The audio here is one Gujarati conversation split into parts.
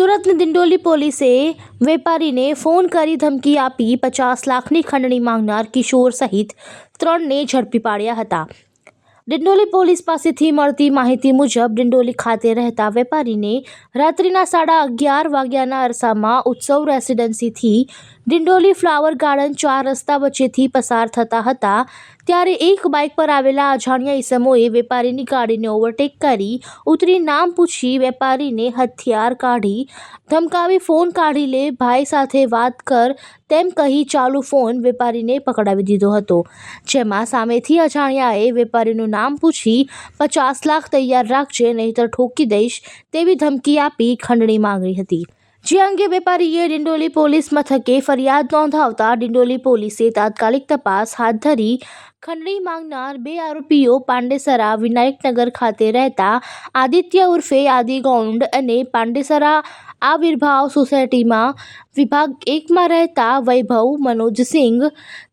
સુરતની દિંડોલી પોલીસે વેપારીને ફોન કરી ધમકી આપી પચાસ લાખની ખંડણી માંગનાર કિશોર સહિત ત્રણને ઝડપી પાડ્યા હતા. ડિંડોલી પોલીસ પાસેથી મળતી માહિતી મુજબ ડિંડોલી ખાતે રહેતા વેપારીને રાત્રિના સાડા અગિયાર વાગ્યાના અરસામાં ઉત્સવ રેસિડેન્સીથી ડિંડોલી ફ્લાવર ગાર્ડન ચાર રસ્તા વચ્ચેથી પસાર થતા હતા. ત્યારે એક બાઇક પર આવેલા અજાણ્યા ઈસમોએ વેપારીની ગાડીને ઓવરટેક કરી, ઉતરી નામ પૂછી વેપારીને હથિયાર કાઢી, ધમકાવી ફોન કાઢી લે, ભાઈ સાથે વાત કર, તેમ કહી ચાલુ ફોન વેપારીને પકડાવી દીધો હતો. જેમાં સામેથી અજાણ્યાએ વેપારીનું નામ પૂછી પચાસ લાખ તૈયાર રાખજે નહીતર ઠોકી દઈશ તેવી ધમકી આપી ખંડણી માંગી હતી. જે અંગે વેપારીએ ડિંડોલી પોલીસ મથકે ફરિયાદ નોંધાવતા ડિંડોલી પોલીસે તાત્કાલિક તપાસ હાથ ધરી ખંડણી માંગનાર બે આરોપીઓ પાંડેસરા વિનાયકનગર ખાતે રહેતા આદિત્ય ઉર્ફે આદિ ગૌંડ અને પાંડેસરા આવિર્ભાવ સોસાયટીમાં વિભાગ એકમાં રહેતા વૈભવ મનોજસિંહ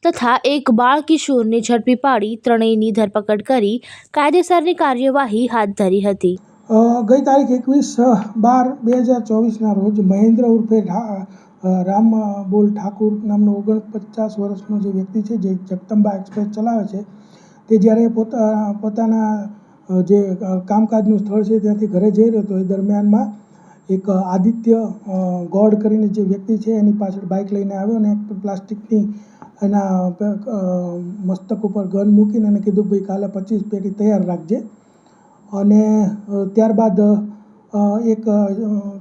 તથા એક બાળ કિશોરને ઝડપી પાડી ત્રણેયની ધરપકડ કરી કાયદેસરની કાર્યવાહી હાથ ધરી હતી. ગઈ તારીખ એકવીસ બાર બે હજાર ચોવીસના રોજ મહેન્દ્ર ઉર્ફે રામ બોલ ઠાકુર નામનો ઓગણપચાસ વર્ષનો જે વ્યક્તિ છે, જે જગદંબા એક્સપ્રેસ ચલાવે છે, તે જ્યારે પોતા પોતાના જે કામકાજનું સ્થળ છે ત્યાંથી ઘરે જઈ રહ્યો હતો, એ દરમિયાનમાં એક આદિત્ય ગોડ કરીને જે વ્યક્તિ છે, એની પાછળ બાઇક લઈને આવ્યો અને પ્લાસ્ટિકની એના મસ્તક ઉપર ગન મૂકીને એને કીધું ભાઈ કાલે પચીસ પેટી તૈયાર રાખજે. અને ત્યારબાદ એક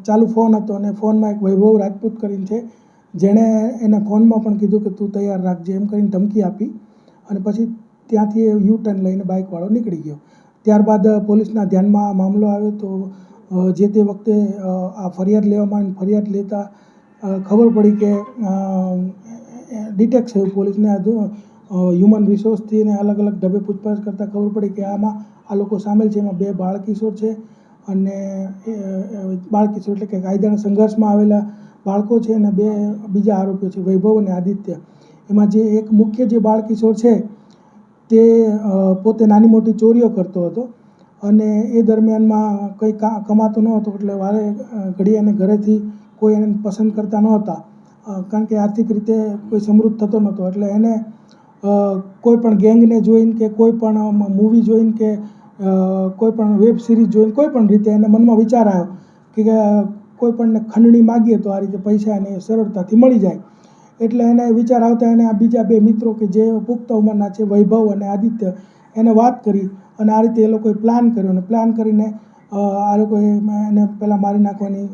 ચાલુ ફોન હતો અને ફોનમાં એક વૈભવ રાજપૂત કરીને છે, જેણે એને ફોનમાં પણ કીધું કે તું તૈયાર રાખજે, એમ કરીને ધમકી આપી અને પછી ત્યાંથી એ યુ ટર્ન લઈને બાઇકવાળો નીકળી ગયો. ત્યારબાદ પોલીસના ધ્યાનમાં આ મામલો આવ્યો તો જે તે વખતે આ ફરિયાદ લેવામાં આવી ફરિયાદ લેતા ખબર પડી કે ડિટેક્ટ થયું પોલીસને. હ્યુમન રિસોર્સથી એને અલગ અલગ ઢબે પૂછપરછ કરતાં ખબર પડી કે આમાં આ લોકો સામેલ છે, એમાં બે બાળકિશોર છે અને બાળકિશોર એટલે કે કાયદાના સંઘર્ષમાં આવેલા બાળકો છે અને બે બીજા આરોપીઓ છે, વૈભવ અને આદિત્ય. એમાં જે એક મુખ્ય જે બાળકિશોર છે તે પોતે નાની મોટી ચોરીઓ કરતો હતો અને એ દરમિયાનમાં કંઈ કમાતો ન હતો એટલે વારે ઘડી એને ઘરેથી કોઈ એને પસંદ કરતા નહોતા. કારણ કે આર્થિક રીતે કોઈ સમૃદ્ધ થતો નહોતો એટલે એને અ, કોઈ પણ ગેંગને જોઈને કે કોઈ પણ મૂવી જોઈને કે કોઈપણ કોઈ પણ વેબ સિરીઝ જોઈને કોઈ પણ રીતે એને મનમાં વિચાર આવ્યો કે કોઈ પણને ખંડણી માગીએ તો આ રીતે પૈસા એને સરળતાથી મળી જાય. એટલે એને વિચાર આવતા એને આ બીજા બે મિત્રો કે જે પુખ્ત ઉંમરના છે વૈભવ અને આદિત્ય એને વાત કરી અને આ રીતે એ લોકોએ પ્લાન કર્યો અને પ્લાન કરીને આ લોકોએ એને પહેલાં મારી નાખવાની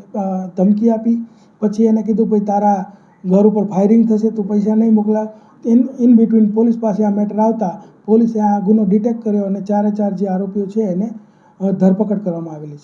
ધમકી આપી. પછી એને કીધું ભાઈ તારા ઘર ઉપર ફાયરિંગ થશે તો પૈસા નહીં મોકલા ઇન ઇન બિટવીન પોલીસ પાસે આ મેટર આવતા, પોલીસે આ ગુનો ડિટેક્ટ કર્યો અને ચારે ચાર જે આરોપીઓ છે એને ધરપકડ કરવામાં આવેલી છે.